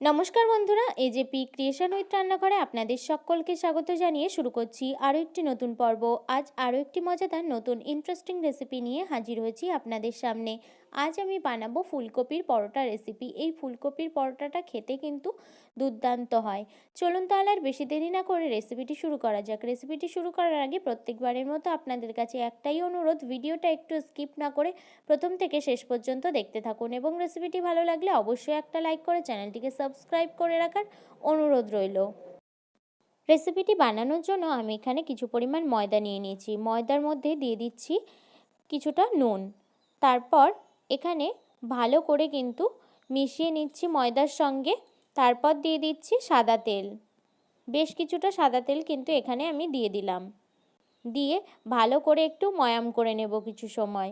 নমস্কার বন্ধুরা AJP creation with রান্নাঘরে আপনাদের সকলকে স্বাগত জানিয়ে শুরু করছি আরও একটি নতুন পর্ব। আজ আরও একটি মজাদার, নতুন ইন্টারেস্টিং রেসিপি নিয়ে হাজির হয়েছি আপনাদের সামনে। আজ আমি বানাবো ফুলকপির পরোটা রেসিপি এই ফুলকপির পরোটাটা খেতে কিন্তু দুর্দান্ত হয়। চলুন তাহলে আর বেশি দেরি না করে রেসিপিটি শুরু করা যাক। রেসিপিটি শুরু করার আগে প্রত্যেকবারের মতো আপনাদের কাছে একটাই অনুরোধ, ভিডিওটা একটু স্কিপ না করে প্রথম থেকে শেষ পর্যন্ত দেখতে থাকুন এবং রেসিপিটি ভালো লাগলে অবশ্যই একটা লাইক করে চ্যানেলটিকে সাবস্ক্রাইব করে রাখার অনুরোধ রইল। রেসিপিটি বানানোর জন্য আমি এখানে কিছু পরিমাণ ময়দা নিয়ে নিয়েছি। ময়দার মধ্যে দিয়ে দিচ্ছি কিছুটা নুন। তারপর এখানে ভালো করে কিন্তু মিশিয়ে নিচ্ছি ময়দার সঙ্গে, তারপর দিয়ে দিচ্ছি সাদা তেল। বেশ কিছুটা সাদা তেল কিন্তু এখানে আমি দিয়ে দিলাম। দিয়ে ভালো করে একটু ময়াম করে নেব কিছু সময়।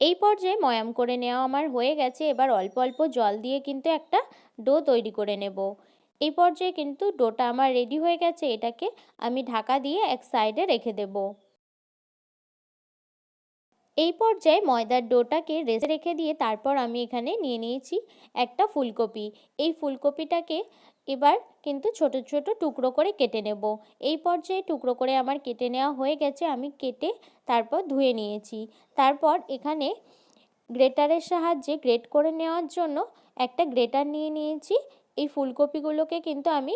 এই পর্যায়ে ময়াম করে নেওয়া আমার হয়ে গেছে। এবার অল্প অল্প জল দিয়ে কিন্তু একটা ডো তৈরি করে নেব। এই পর্যায়ে কিন্তু ডোটা আমার রেডি হয়ে গেছে। এটাকে আমি ঢাকা দিয়ে এক সাইডে রেখে দেব। এই পর্যায়ে ময়দার ডোটাকে রেসে রেখে দিয়ে তারপর আমি এখানে নিয়ে নিয়েছি একটা ফুলকপি। এই ফুলকপিটাকে এবার কিন্তু ছোট ছোট টুকরো করে কেটে নেব। এই পর্যায়ে টুকরো করে আমার কেটে নেওয়া হয়ে গেছে, আমি কেটে তারপর ধুয়ে নিয়েছি। তারপর এখানে গ্রেটারের সাহায্যে গ্রেট করে নেওয়ার জন্য একটা গ্রেটার নিয়ে নিয়েছি। এই ফুলকপিগুলোকে কিন্তু আমি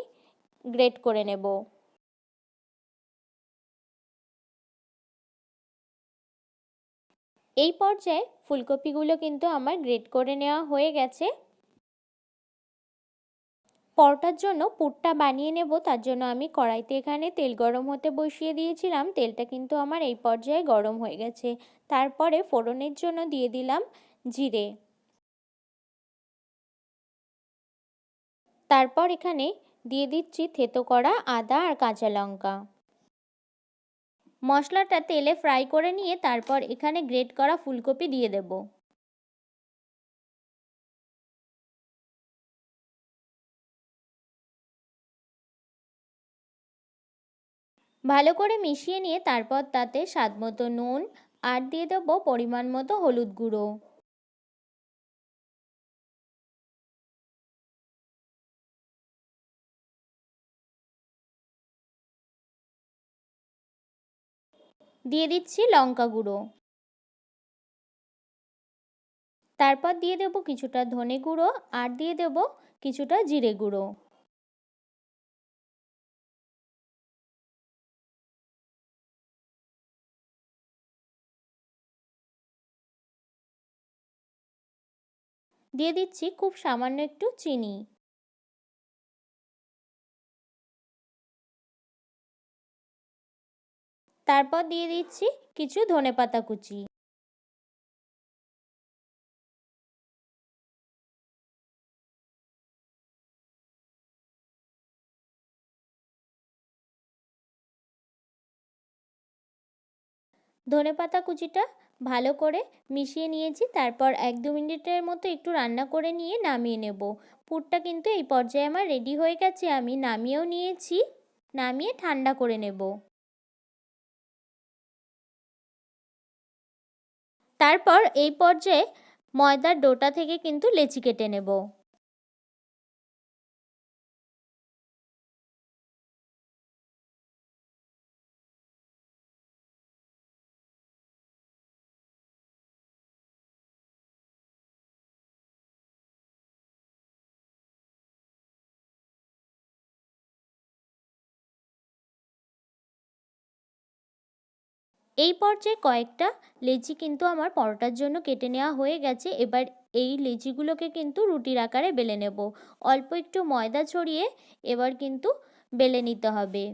গ্রেট করে নেব। এই পর্যায়ে ফুলকপিগুলো কিন্তু আমার গ্রেট করে নেওয়া হয়ে গেছে। পরোটার জন্য পুরটা বানিয়ে নেব, তার জন্য আমি কড়াইতে এখানে তেল গরম হতে বসিয়ে দিয়েছিলাম। তেলটা কিন্তু আমার এই পর্যায়ে গরম হয়ে গেছে। তারপরে ফোড়নের জন্য দিয়ে দিলাম জিরে। তারপর এখানে দিয়ে দিচ্ছি থেতো করা আদা আর কাঁচা লঙ্কা। মশলাটা তেলে ফ্রাই করে নিয়ে তারপর এখানে গ্রেট করা ফুলকপি দিয়ে দেব। ভালো করে মিশিয়ে নিয়ে তারপর তাতে স্বাদ মতো নুন আর দিয়ে দেবো পরিমাণ মতো হলুদ গুঁড়ো। দিয়ে দিচ্ছি লঙ্কা গুঁড়ো। তারপর দিয়ে দেবো কিছুটা ধনে গুঁড়ো আর দিয়ে দেবো কিছুটা জিরে গুঁড়ো। দিয়ে দিচ্ছি খুব সামান্য একটু চিনি। তারপর দিয়ে দিচ্ছি কিছু ধনে পাতা কুচি। ধনে পাতা কুচিটা ভালো করে মিশিয়ে নিয়েছি, তারপর এক দু মিনিটের মতো একটু রান্না করে নিয়ে নামিয়ে নেব। পুরটা কিন্তু এই পর্যায়ে আমার রেডি হয়ে গেছে, আমি নামিয়েও নিয়েছি, নামিয়ে ঠান্ডা করে নেব। তারপর এই পর্যায়ে ময়দার ডোটা থেকে কিন্তু লেচি কেটে নেব। এই পর্যায়ে কয়েকটা লেচি কিন্তু আমার পরোটার জন্য কেটে নেওয়া হয়ে গেছে। এবার এই লেচিগুলোকে কিন্তু রুটির আকারে বেলে নেব। অল্প একটু ময়দা ছড়িয়ে এবার কিন্তু বেলে নিতে হবে।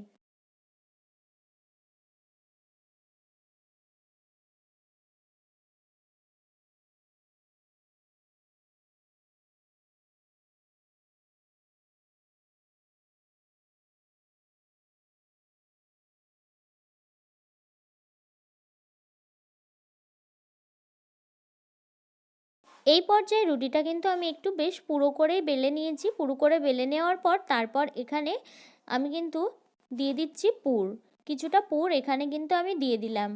এই পর্যায়ে রুটিটা কিন্তু আমি একটু বেশ পুরো করেই বেলে নিয়েছি। পুরো করে বেলে নেওয়ার পর তারপর এখানে আমি কিন্তু দিয়ে দিচ্ছি পুর। কিছুটা পুর এখানে কিন্তু আমি দিয়ে দিলাম।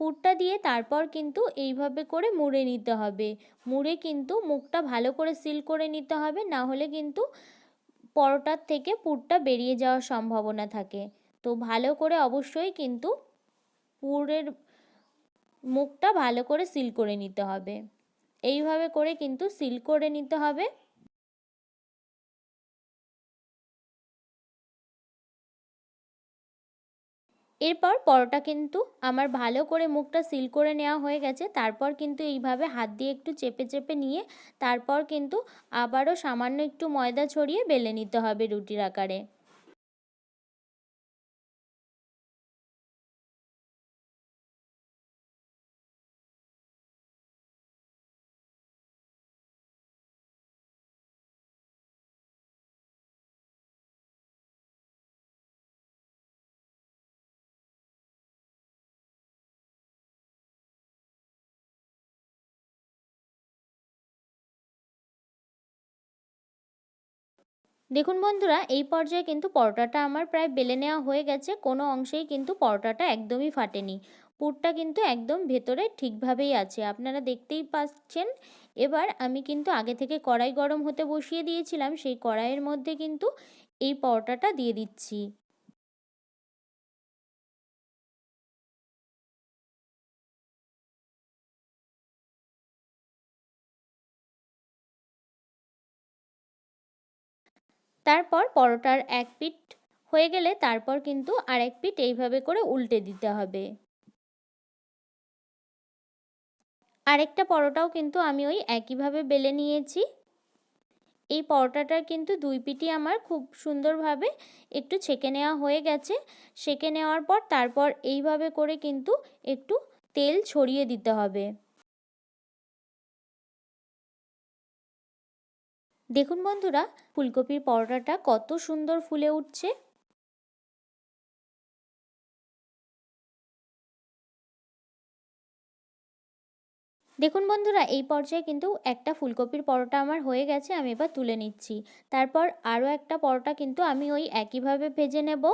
পুরটা দিয়ে তারপর কিন্তু এইভাবে করে মুড়ে নিতে হবে। মুড়ে কিন্তু মুখটা ভালো করে সিল করে নিতে হবে, না হলে কিন্তু পরোটার থেকে পুরটা বেরিয়ে যাওয়ার সম্ভাবনা থাকে। তো ভালো করে অবশ্যই কিন্তু পুরের মুখটা ভালো করে সিল করে নিতে হবে। এইভাবে করে কিন্তু সিল করে নিতে হবে। এরপর পরোটা কিন্তু আমার ভালো করে মুখটা সিল করে নেওয়া হয়ে গেছে। তারপর কিন্তু এইভাবে হাত দিয়ে একটু চেপে চেপে নিয়ে তারপর কিন্তু আবারও সামান্য একটু ময়দা ছড়িয়ে বেলে নিতে হবে রুটির আকারে। দেখুন বন্ধুরা, এই পর্যায়ে কিন্তু পরোটাটা আমার প্রায় বেলে নেওয়া হয়ে গেছে। কোনো অংশেই কিন্তু পরোটাটা একদমই ফাটেনি। পুরটা কিন্তু একদম ভেতরে ঠিকভাবেই আছে। আপনারা দেখতেই পাচ্ছেন। এবার আমি কিন্তু আগে থেকে কড়াই গরম হতে বসিয়ে দিয়েছিলাম। সেই কড়াইয়ের মধ্যে কিন্তু এই পরোটাটা দিয়ে দিচ্ছি। তারপর পরোটার এক পিঠ হয়ে গেলে তারপর কিন্তু আর এক পিঠ এইভাবে করে উল্টে দিতে হবে। আরেকটা পরোটাও কিন্তু আমি ওই একইভাবে বেলে নিয়েছি। এই পরোটাটার কিন্তু দুই পিঠই আমার খুব সুন্দরভাবে একটু ছেঁকে নেওয়া হয়ে গেছে। সেঁকে নেওয়ার পর তারপর এইভাবে করে কিন্তু একটু তেল ছড়িয়ে দিতে হবে। দেখুন বন্ধুরা, ফুলকপির পরোটাটা কত সুন্দর ফুলে উঠছে। দেখুন বন্ধুরা, এই পর্যায়ে কিন্তু একটা ফুলকপির পরোটা আমার হয়ে গেছে, আমি এবার তুলে নিচ্ছি। তারপর আরও একটা পরোটা কিন্তু আমি ওই একইভাবে ভেজে নেব।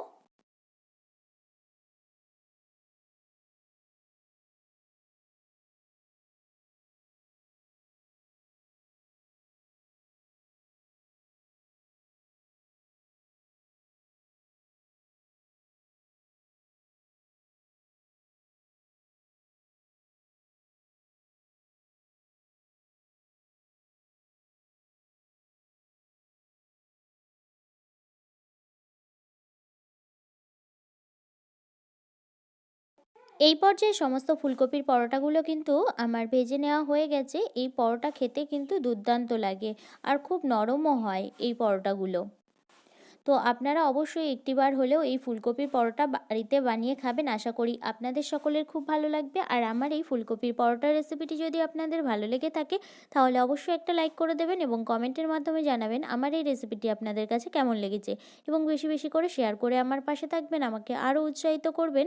এই পর্যায়ে সমস্ত ফুলকপির পরোটাগুলো কিন্তু আমার ভেজে নেওয়া হয়ে গেছে। এই পরোটা খেতে কিন্তু দুর্দান্ত লাগে আর খুব নরমও হয় এই পরোটাগুলো। তো আপনারা অবশ্যই একটিবার হলেও এই ফুলকপির পরোটা বাড়িতে বানিয়ে খাবেন। আশা করি আপনাদের সকলের খুব ভালো লাগবে। আর আমার এই ফুলকপির পরোটা রেসিপিটি যদি আপনাদের ভালো লেগে থাকে, তাহলে অবশ্যই একটা লাইক করে দেবেন এবং কমেন্টের মাধ্যমে জানাবেন আমার এই রেসিপিটি আপনাদের কাছে কেমন লেগেছে। এবং বেশি বেশি করে শেয়ার করে আমার পাশে থাকবেন। আমাকে আরও উৎসাহিত করবেন।